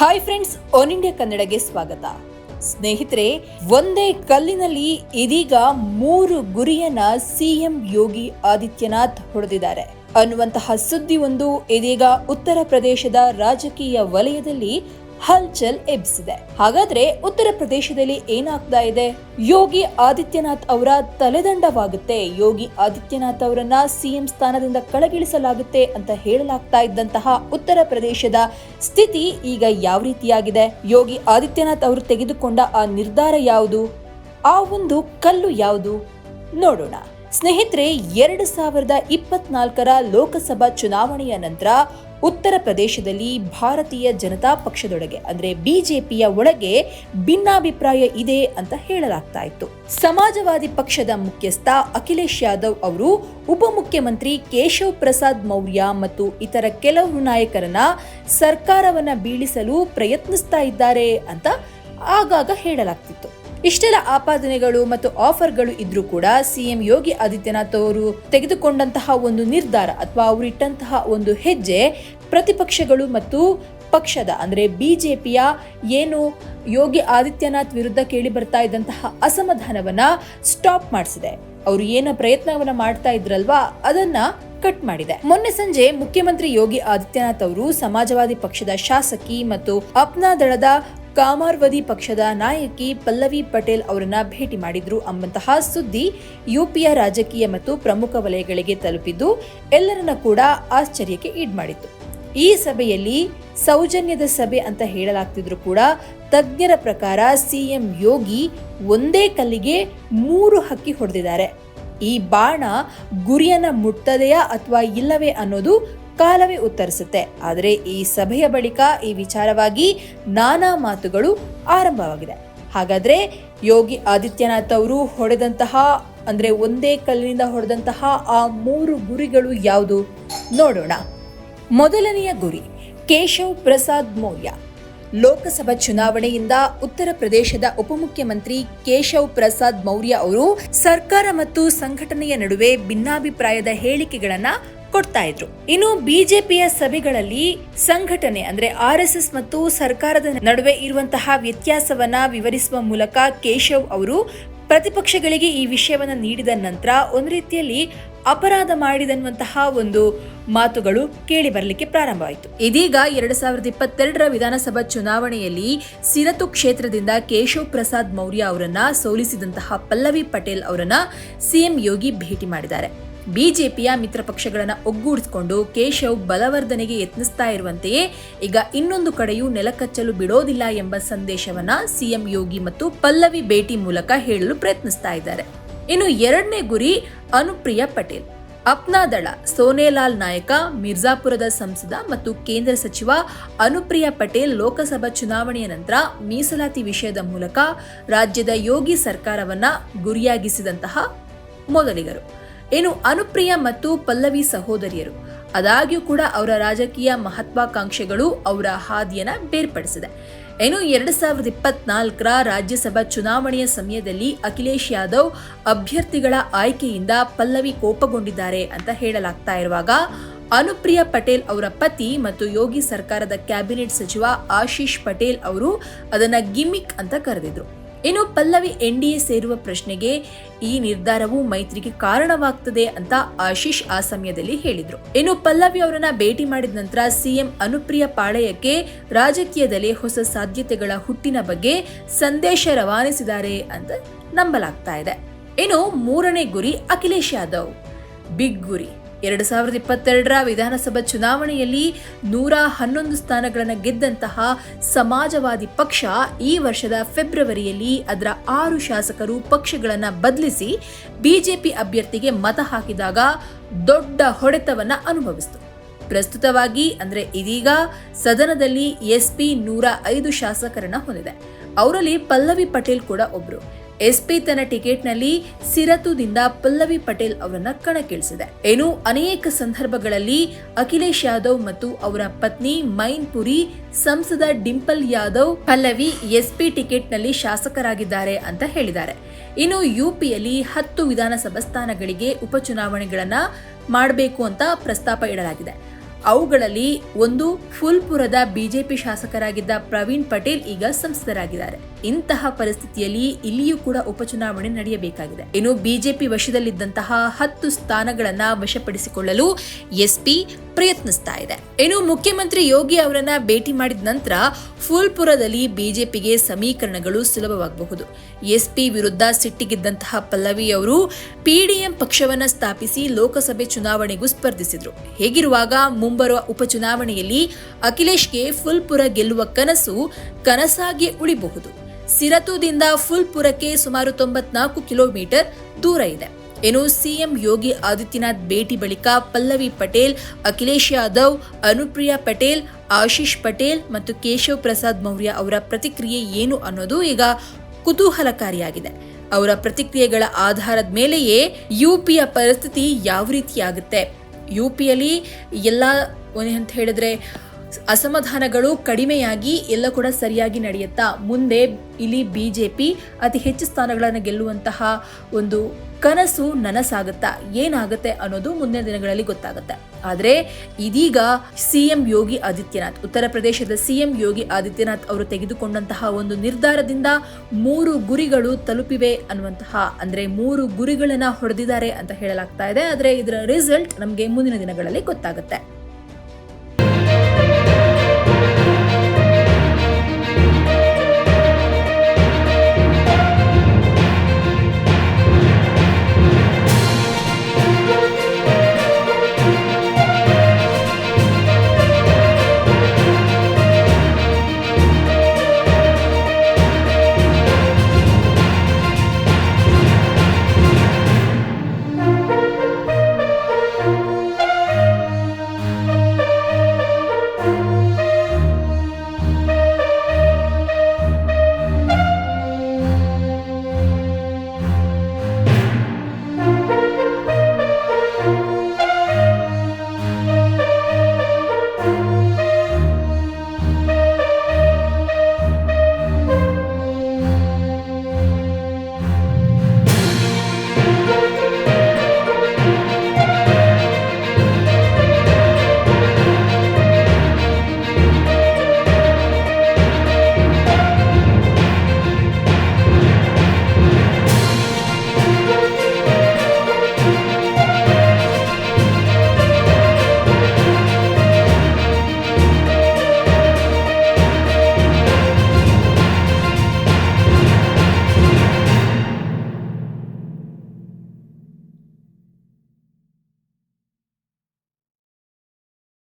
Hi friends on India ಕನ್ನಡಗೆ ಸ್ವಾಗತ. ಸ್ನೇಹಿತರೆ, ಒಂದೇ ಕಲ್ಲಿನಲ್ಲಿ ಇದೀಗ ಮೂರು ಗುರಿಯನ್ನ ಸಿಎಂ ಯೋಗಿ ಆದಿತ್ಯನಾಥ್ ಹೊಡೆದಿದ್ದಾರೆ. ಅನ್ನುವಂತಹ ಸುದ್ದಿ ಒಂದು ಇದೀಗ ಉತ್ತರ ಪ್ರದೇಶದ ರಾಜಕೀಯ ವಲಯದಲ್ಲಿ ಹಲ್ಚಲ್ ಎಬ್ಬಿಸಿದೆ. ಹಾಗಾದ್ರೆ ಉತ್ತರ ಪ್ರದೇಶದಲ್ಲಿ ಏನಾಗ್ತಾ ಇದೆ? ಯೋಗಿ ಆದಿತ್ಯನಾಥ್ ಅವರ ತಲೆದಂಡವಾಗುತ್ತೆ. ಯೋಗಿ ಆದಿತ್ಯನಾಥ್ ಅವರನ್ನ ಸಿಎಂ ಸ್ಥಾನದಿಂದ ಕಳಗಿಳಿಸಲಾಗುತ್ತೆ ಅಂತ ಹೇಳಲಾಗ್ತಾ ಇದ್ದಂತಹ ಉತ್ತರ ಪ್ರದೇಶದ ಸ್ಥಿತಿ ಈಗ ಯಾವ ರೀತಿಯಾಗಿದೆ? ಯೋಗಿ ಆದಿತ್ಯನಾಥ್ ಅವರು ತೆಗೆದುಕೊಂಡ ಆ ನಿರ್ಧಾರ ಯಾವುದು? ಆ ಒಂದು ಕಲ್ಲು ಯಾವುದು? ನೋಡೋಣ. ಸ್ನೇಹಿತರೆ, ಎರಡು ಸಾವಿರದ ಇಪ್ಪತ್ನಾಲ್ಕರ ಲೋಕಸಭಾ ಚುನಾವಣೆಯ ನಂತರ ಉತ್ತರ ಪ್ರದೇಶದಲ್ಲಿ ಭಾರತೀಯ ಜನತಾ ಪಕ್ಷದೊಳಗೆ, ಅಂದ್ರೆ ಬಿಜೆಪಿಯ ಒಳಗೆ ಭಿನ್ನಾಭಿಪ್ರಾಯ ಇದೆ ಅಂತ ಹೇಳಲಾಗ್ತಾ ಇತ್ತು. ಸಮಾಜವಾದಿ ಪಕ್ಷದ ಮುಖ್ಯಸ್ಥ ಅಖಿಲೇಶ್ ಯಾದವ್ ಅವರು ಉಪಮುಖ್ಯಮಂತ್ರಿ ಕೇಶವ್ ಪ್ರಸಾದ್ ಮೌರ್ಯ ಮತ್ತು ಇತರ ಕೆಲವು ನಾಯಕರನ್ನ ಸರ್ಕಾರವನ್ನ ಬೀಳಿಸಲು ಪ್ರಯತ್ನಿಸ್ತಾ ಇದ್ದಾರೆ ಅಂತ ಆಗಾಗ ಹೇಳಲಾಗ್ತಿತ್ತು. ಇಷ್ಟೆಲ್ಲ ಆಪಾದನೆಗಳು ಮತ್ತು ಆಫರ್ಗಳು ಇದ್ರೂ ಕೂಡ ಸಿಎಂ ಯೋಗಿ ಆದಿತ್ಯನಾಥ್ ಅವರು ತೆಗೆದುಕೊಂಡಂತಹ ಒಂದು ನಿರ್ಧಾರ ಅಥವಾ ಅವರಿಟ್ಟಂತಹ ಒಂದು ಹೆಜ್ಜೆ ಪ್ರತಿಪಕ್ಷಗಳು ಮತ್ತು ಪಕ್ಷದ, ಅಂದ್ರೆ ಬಿಜೆಪಿಯ ಏನು ಯೋಗಿ ಆದಿತ್ಯನಾಥ್ ವಿರುದ್ಧ ಕೇಳಿ ಬರ್ತಾ ಇದ್ದಂತಹ ಅಸಮಾಧಾನವನ್ನ ಸ್ಟಾಪ್ ಮಾಡಿಸಿದೆ. ಅವರು ಏನ ಪ್ರಯತ್ನವನ್ನ ಮಾಡ್ತಾ ಇದ್ರಲ್ವಾ? ಅದನ್ನ ಕಟ್ ಮಾಡಿದೆ. ಮೊನ್ನೆ ಸಂಜೆ ಮುಖ್ಯಮಂತ್ರಿ ಯೋಗಿ ಆದಿತ್ಯನಾಥ್ ಅವರು ಸಮಾಜವಾದಿ ಪಕ್ಷದ ಶಾಸಕಿ ಮತ್ತು ಅಪ್ನಾ ದಳದ ಕಾಮಾರ್ವದಿ ಪಕ್ಷದ ನಾಯಕಿ ಪಲ್ಲವಿ ಪಟೇಲ್ ಅವರನ್ನ ಭೇಟಿ ಮಾಡಿದ್ರು ಅಂಬಂತಹ ಸುದ್ದಿ ಯುಪಿಯ ರಾಜಕೀಯ ಮತ್ತು ಪ್ರಮುಖ ವಲಯಗಳಿಗೆ ತಲುಪಿದ್ದು ಎಲ್ಲರನ್ನ ಕೂಡ ಆಶ್ಚರ್ಯಕ್ಕೆ ಈಡ್ ಮಾಡಿತ್ತು. ಈ ಸಭೆಯಲ್ಲಿ ಸೌಜನ್ಯದ ಸಭೆ ಅಂತ ಹೇಳಲಾಗ್ತಿದ್ರು ಕೂಡ ತಜ್ಞರ ಪ್ರಕಾರ ಸಿಎಂ ಯೋಗಿ ಒಂದೇ ಕಲ್ಲಿಗೆ ಮೂರು ಹಕ್ಕಿ ಹೊಡೆದಿದ್ದಾರೆ. ಈ ಬಾಣ ಗುರಿಯನ್ನ ಮುಟ್ಟದೆಯಾ ಅಥವಾ ಇಲ್ಲವೇ ಅನ್ನೋದು ಕಾಲವೇ ಉತ್ತರಿಸುತ್ತೆ. ಆದರೆ ಈ ಸಭೆಯ ಬಳಿಕ ಈ ವಿಚಾರವಾಗಿ ನಾನಾ ಮಾತುಗಳು ಆರಂಭವಾಗಿದೆ. ಹಾಗಾದ್ರೆ ಯೋಗಿ ಆದಿತ್ಯನಾಥ್ ಅವರು ಹೊಡೆದಂತಹ, ಅಂದ್ರೆ ಒಂದೇ ಕಲ್ಲಿನಿಂದ ಹೊಡೆದಂತಹ ಆ ಮೂರು ಗುರಿಗಳು ಯಾವುದು? ನೋಡೋಣ. ಮೊದಲನೆಯ ಗುರಿ, ಕೇಶವ್ ಪ್ರಸಾದ್ ಮೌರ್ಯ. ಲೋಕಸಭಾ ಚುನಾವಣೆಯಿಂದ ಉತ್ತರ ಪ್ರದೇಶದ ಉಪಮುಖ್ಯಮಂತ್ರಿ ಕೇಶವ್ ಪ್ರಸಾದ್ ಮೌರ್ಯ ಅವರು ಸರ್ಕಾರ ಮತ್ತು ಸಂಘಟನೆಯ ನಡುವೆ ಭಿನ್ನಾಭಿಪ್ರಾಯದ ಹೇಳಿಕೆಗಳನ್ನ ಕೊಡ್ತಾ ಇದ್ರು. ಇನ್ನು ಬಿಜೆಪಿಯ ಸಭೆಗಳಲ್ಲಿ ಸಂಘಟನೆ ಅಂದ್ರೆ ಆರ್ ಎಸ್ ಮತ್ತು ಸರ್ಕಾರದ ನಡುವೆ ಇರುವಂತಹ ವ್ಯತ್ಯಾಸವನ್ನ ವಿವರಿಸುವ ಮೂಲಕ ಕೇಶವ್ ಅವರು ಪ್ರತಿಪಕ್ಷಗಳಿಗೆ ಈ ವಿಷಯವನ್ನು ನೀಡಿದ ನಂತರ ಒಂದು ರೀತಿಯಲ್ಲಿ ಅಪರಾಧ ಮಾಡಿದನ್ನುವಂತಹ ಒಂದು ಮಾತುಗಳು ಕೇಳಿ ಬರಲಿಕ್ಕೆ ಪ್ರಾರಂಭವಾಯಿತು. ಇದೀಗ ಎರಡು ಸಾವಿರದ ಇಪ್ಪತ್ತೆರಡರ ವಿಧಾನಸಭಾ ಚುನಾವಣೆಯಲ್ಲಿ ಸಿರತು ಕ್ಷೇತ್ರದಿಂದ ಕೇಶವ್ ಪ್ರಸಾದ್ ಮೌರ್ಯ ಅವರನ್ನ ಸೋಲಿಸಿದಂತಹ ಪಲ್ಲವಿ ಪಟೇಲ್ ಅವರನ್ನ ಸಿಎಂ ಯೋಗಿ ಭೇಟಿ ಮಾಡಿದ್ದಾರೆ. ಬಿಜೆಪಿಯ ಮಿತ್ರ ಪಕ್ಷಗಳನ್ನು ಒಗ್ಗೂಡಿಸಿಕೊಂಡು ಕೇಶವ್ ಬಲವರ್ಧನೆಗೆ ಯತ್ನಿಸ್ತಾ ಇರುವಂತೆಯೇ ಈಗ ಇನ್ನೊಂದು ಕಡೆಯೂ ನೆಲಕಚ್ಚಲು ಬಿಡೋದಿಲ್ಲ ಎಂಬ ಸಂದೇಶವನ್ನ ಸಿಎಂ ಯೋಗಿ ಮತ್ತು ಪಲ್ಲವಿ ಭೇಟಿ ಮೂಲಕ ಹೇಳಲು ಪ್ರಯತ್ನಿಸ್ತಾ ಇದ್ದಾರೆ. ಇನ್ನು ಎರಡನೇ ಗುರಿ ಅನುಪ್ರಿಯಾ ಪಟೇಲ್. ಅಪ್ನಾದಳ ಸೋನೇಲಾಲ್ ನಾಯಕ, ಮಿರ್ಜಾಪುರದ ಸಂಸದ ಮತ್ತು ಕೇಂದ್ರ ಸಚಿವ ಅನುಪ್ರಿಯಾ ಪಟೇಲ್ ಲೋಕಸಭಾ ಚುನಾವಣೆಯ ನಂತರ ಮೀಸಲಾತಿ ವಿಷಯದ ಮೂಲಕ ರಾಜ್ಯದ ಯೋಗಿ ಸರ್ಕಾರವನ್ನ ಗುರಿಯಾಗಿಸಿದಂತಹ ಮೊದಲಿಗರು. ಇನ್ನು ಅನುಪ್ರಿಯ ಮತ್ತು ಪಲ್ಲವಿ ಸಹೋದರಿಯರು. ಆದಾಗ್ಯೂ ಕೂಡ ಅವರ ರಾಜಕೀಯ ಮಹತ್ವಾಕಾಂಕ್ಷೆಗಳು ಅವರ ಹಾದಿಯನ್ನ ಬೇರ್ಪಡಿಸಿದೆ. ಏನು, ಎರಡು ಸಾವಿರದ ಇಪ್ಪತ್ನಾಲ್ಕರ ರಾಜ್ಯಸಭಾ ಚುನಾವಣೆಯ ಸಮಯದಲ್ಲಿ ಅಖಿಲೇಶ್ ಯಾದವ್ ಅಭ್ಯರ್ಥಿಗಳ ಆಯ್ಕೆಯಿಂದ ಪಲ್ಲವಿ ಕೋಪಗೊಂಡಿದ್ದಾರೆ ಅಂತ ಹೇಳಲಾಗ್ತಾ ಇರುವಾಗ ಅನುಪ್ರಿಯಾ ಪಟೇಲ್ ಅವರ ಪತಿ ಮತ್ತು ಯೋಗಿ ಸರ್ಕಾರದ ಕ್ಯಾಬಿನೆಟ್ ಸಚಿವ ಆಶೀಶ್ ಪಟೇಲ್ ಅವರು ಅದನ್ನ ಗಿಮಿಕ್ ಅಂತ ಕರೆದಿದ್ರು. ಇನ್ನು ಪಲ್ಲವಿ ಎನ್ಡಿಎ ಸೇರುವ ಪ್ರಶ್ನೆಗೆ ಈ ನಿರ್ಧಾರವು ಮೈತ್ರಿಗೆ ಕಾರಣವಾಗ್ತದೆ ಅಂತ ಆಶೀಶ್ ಆ ಸಮಯದಲ್ಲಿ ಹೇಳಿದ್ರು. ಇನ್ನು ಪಲ್ಲವಿ ಅವರನ್ನ ಭೇಟಿ ಮಾಡಿದ ನಂತರ ಸಿಎಂ ಅನುಪ್ರಿಯ ಪಾಳಯಕ್ಕೆ ರಾಜಕೀಯದಲ್ಲಿ ಹೊಸ ಸಾಧ್ಯತೆಗಳ ಹುಟ್ಟಿನ ಬಗ್ಗೆ ಸಂದೇಶ ರವಾನಿಸಿದ್ದಾರೆ ಅಂತ ನಂಬಲಾಗ್ತಾ ಇದೆ. ಇನ್ನು ಮೂರನೇ ಗುರಿ ಅಖಿಲೇಶ್ ಯಾದವ್. ಬಿಗ್ ಗುರಿ. ಎರಡು ಸಾವಿರದ ಇಪ್ಪತ್ತೆರಡರ ವಿಧಾನಸಭಾ ಚುನಾವಣೆಯಲ್ಲಿ ನೂರ ಹನ್ನೊಂದು ಸ್ಥಾನಗಳನ್ನು ಗೆದ್ದಂತಹ ಸಮಾಜವಾದಿ ಪಕ್ಷ ಈ ವರ್ಷದ ಫೆಬ್ರವರಿಯಲ್ಲಿ ಅದರ ಆರು ಶಾಸಕರು ಪಕ್ಷಗಳನ್ನು ಬದಲಿಸಿ ಬಿಜೆಪಿ ಅಭ್ಯರ್ಥಿಗೆ ಮತ ಹಾಕಿದಾಗ ದೊಡ್ಡ ಹೊಡೆತವನ್ನು ಅನುಭವಿಸಿತು. ಪ್ರಸ್ತುತವಾಗಿ ಅಂದರೆ ಇದೀಗ ಸದನದಲ್ಲಿ ಎಸ್ಪಿ ನೂರ ಐದು ಶಾಸಕರನ್ನು ಹೊಂದಿದೆ. ಅವರಲ್ಲಿ ಪಲ್ಲವಿ ಪಟೇಲ್ ಕೂಡ ಒಬ್ರು. ಎಸ್ಪಿ ತನ್ನ ಟಿಕೆಟ್ನಲ್ಲಿ ಸಿರತುದಿಂದ ಪಲ್ಲವಿ ಪಟೇಲ್ ಅವರನ್ನ ಕಣಕ್ಕಿಳಿಸಿದೆ. ಏನು, ಅನೇಕ ಸಂದರ್ಭಗಳಲ್ಲಿ ಅಖಿಲೇಶ್ ಯಾದವ್ ಮತ್ತು ಅವರ ಪತ್ನಿ ಮೈನ್ ಪುರಿ, ಸಂಸದ ಡಿಂಪಲ್ ಯಾದವ್, ಪಲ್ಲವಿ ಎಸ್ಪಿ ಟಿಕೆಟ್ನಲ್ಲಿ ಶಾಸಕರಾಗಿದ್ದಾರೆ ಅಂತ ಹೇಳಿದ್ದಾರೆ. ಇನ್ನು ಯುಪಿಯಲ್ಲಿ ಹತ್ತು ವಿಧಾನಸಭಾ ಸ್ಥಾನಗಳಿಗೆ ಉಪಚುನಾವಣೆಗಳನ್ನ ಮಾಡಬೇಕು ಅಂತ ಪ್ರಸ್ತಾಪ ಇಡಲಾಗಿದೆ. ಅವುಗಳಲ್ಲಿ ಒಂದು, ಫುಲ್ಪುರದ ಬಿಜೆಪಿ ಶಾಸಕರಾಗಿದ್ದ ಪ್ರವೀಣ್ ಪಟೇಲ್ ಈಗ ಸಂಸದರಾಗಿದ್ದಾರೆ. ಇಂತಹ ಪರಿಸ್ಥಿತಿಯಲ್ಲಿ ಇಲ್ಲಿಯೂ ಕೂಡ ಉಪಚುನಾವಣೆ ನಡೆಯಬೇಕಾಗಿದೆ. ಇನ್ನು ಬಿಜೆಪಿ ವಶದಲ್ಲಿದ್ದಂತಹ ಹತ್ತು ಸ್ಥಾನಗಳನ್ನ ವಶಪಡಿಸಿಕೊಳ್ಳಲು ಎಸ್ಪಿ ಪ್ರಯತ್ನಿಸ್ತಾ ಇದೆ. ಇನ್ನು ಮುಖ್ಯಮಂತ್ರಿ ಯೋಗಿ ಅವರನ್ನ ಭೇಟಿ ಮಾಡಿದ ನಂತರ ಫುಲ್ಪುರದಲ್ಲಿ ಬಿಜೆಪಿಗೆ ಸಮೀಕರಣಗಳು ಸುಲಭವಾಗಬಹುದು. ಎಸ್ಪಿ ವಿರುದ್ಧ ಸಿಟ್ಟಿಗಿದ್ದಂತಹ ಪಲ್ಲವಿ ಅವರು ಪಿಡಿಎಂ ಪಕ್ಷವನ್ನ ಸ್ಥಾಪಿಸಿ ಲೋಕಸಭೆ ಚುನಾವಣೆಗೂ ಸ್ಪರ್ಧಿಸಿದ್ರು. ಹೇಗಿರುವಾಗ ಮುಂಬರುವ ಉಪಚುನಾವಣೆಯಲ್ಲಿ ಅಖಿಲೇಶ್ಗೆ ಫುಲ್ಪುರ ಗೆಲ್ಲುವ ಕನಸು ಕನಸಾಗಿ ಉಳಿಬಹುದು. ಸಿರತುದಿಂದ ಫುಲ್ಪುರಕ್ಕೆ ಸುಮಾರು ತೊಂಬತ್ನಾಲ್ಕು ಕಿಲೋಮೀಟರ್ ದೂರ ಇದೆ. ಇನ್ನು ಸಿಎಂ ಯೋಗಿ ಆದಿತ್ಯನಾಥ್ ಭೇಟಿ ಬಳಿಕ ಪಲ್ಲವಿ ಪಟೇಲ್, ಅಖಿಲೇಶ್ ಯಾದವ್, ಅನುಪ್ರಿಯಾ ಪಟೇಲ್, ಆಶೀಶ್ ಪಟೇಲ್ ಮತ್ತು ಕೇಶವ್ ಪ್ರಸಾದ್ ಮೌರ್ಯ ಅವರ ಪ್ರತಿಕ್ರಿಯೆ ಏನು ಅನ್ನೋದು ಈಗ ಕುತೂಹಲಕಾರಿಯಾಗಿದೆ. ಅವರ ಪ್ರತಿಕ್ರಿಯೆಗಳ ಆಧಾರದ ಮೇಲೆಯೇ ಯುಪಿಯ ಪರಿಸ್ಥಿತಿ ಯಾವ ರೀತಿಯಾಗುತ್ತೆ? ಯುಪಿಯಲ್ಲಿ ಎಲ್ಲ ಅಂತ ಹೇಳಿದ್ರೆ ಅಸಮಾಧಾನಗಳು ಕಡಿಮೆಯಾಗಿ ಎಲ್ಲ ಕೂಡ ಸರಿಯಾಗಿ ನಡೆಯುತ್ತಾ ಮುಂದೆ ಇಲ್ಲಿ ಬಿಜೆಪಿ ಅತಿ ಹೆಚ್ಚು ಸ್ಥಾನಗಳನ್ನು ಗೆಲ್ಲುವಂತಹ ಒಂದು ಕನಸು ನನಸಾಗುತ್ತಾ ಏನಾಗುತ್ತೆ ಅನ್ನೋದು ಮುಂದಿನ ದಿನಗಳಲ್ಲಿ ಗೊತ್ತಾಗುತ್ತೆ. ಆದರೆ ಇದೀಗ ಸಿಎಂ ಯೋಗಿ ಆದಿತ್ಯನಾಥ್, ಉತ್ತರ ಪ್ರದೇಶದ ಸಿಎಂ ಯೋಗಿ ಆದಿತ್ಯನಾಥ್ ಅವರು ತೆಗೆದುಕೊಂಡಂತಹ ಒಂದು ನಿರ್ಧಾರದಿಂದ ಮೂರು ಗುರಿಗಳು ತಲುಪಿವೆ ಅನ್ನುವಂತಹ, ಅಂದ್ರೆ ಮೂರು ಗುರಿಗಳನ್ನು ಹೊಡೆದಿದ್ದಾರೆ ಅಂತ ಹೇಳಲಾಗ್ತಾ ಇದೆ. ಆದರೆ ಇದರ ರಿಸಲ್ಟ್ ನಮಗೆ ಮುಂದಿನ ದಿನಗಳಲ್ಲಿ ಗೊತ್ತಾಗುತ್ತೆ.